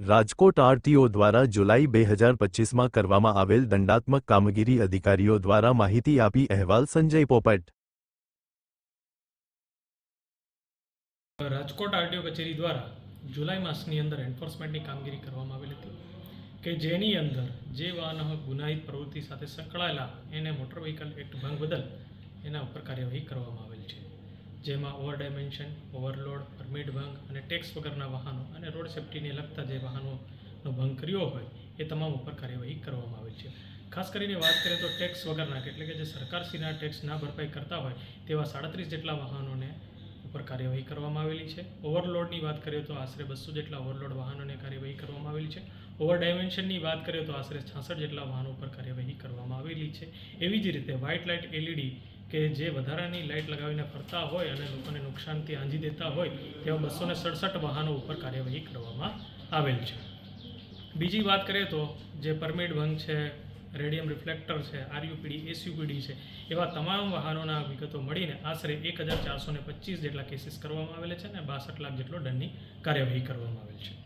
Rajkot RTO દ્વારા જુલાઈ બે હજાર પચીસમાં કરવામાં આવેલ દંડાત્મક કામગીરી અધિકારીઓ દ્વારા માહિતી આપી અહેવાલ સંજય પોપટ. રાજકોટ આરટીઓ કચેરી દ્વારા જુલાઈ માસની અંદર એન્ફોર્સમેન્ટની કામગીરી કરવામાં આવેલી હતી કે જેની અંદર જે વાહનો ગુનાહિત પ્રવૃત્તિ સાથે સંકળાયેલા એને મોટર વ્હીકલ એક્ટ ભંગ બદલ એના ઉપર કાર્યવાહી કરવામાં આવેલ છે. જેમાં ઓવર ડાયમેન્શન, ઓવરલોડ, પરમિટ ભંગ અને ટેક્સ વગરના વાહનો અને રોડ સેફ્ટીને લગતા જે વાહનોનો ભંગ કર્યો હોય, એ તમામ ઉપર કાર્યવાહી કરવામાં આવેલ છે. ખાસ કરીને વાત કરીએ તો ટેક્સ વગરના, એટલે કે જે સરકારશ્રીના ટેક્સ ના ભરપાઈ કરતા હોય, તેવા સાડત્રીસ જેટલા વાહનોને ઉપર કાર્યવાહી કરવામાં આવેલી છે. ઓવરલોડની વાત કરીએ તો આશરે બસો જેટલા ઓવરલોડ વાહનોને કાર્યવાહી કરવામાં આવેલી છે. ઓવર ડાયમેન્શનની વાત કરીએ તો આશરે છાસઠ જેટલા વાહનો ઉપર કાર્યવાહી કરવામાં આવેલી છે. એવી જ રીતે વ્હાઇટ લાઇટ એલઈડી કે જે વધારાની લાઇટ લગાવીને ફરતા હોય અને લોકોને નુકસાનથી આંજી દેતા હોય, તેવા બસો ને સડસઠ વાહનો ઉપર કાર્યવાહી કરવામાં આવેલ છે. બીજી વાત કરીએ તો જે પરમિટ ભંગ છે, રેડિયમ રિફ્લેક્ટર છે આરયુપીડી એસયુપીડી છે, એવા તમામ વાહનોના વિગતો મળીને આશરે એક હજાર ચારસો પચીસ જેટલા કેસીસ કરવામાં આવેલા છે અને બાસઠ લાખ જેટલો દંડની કાર્યવાહી કરવામાં આવેલ છે.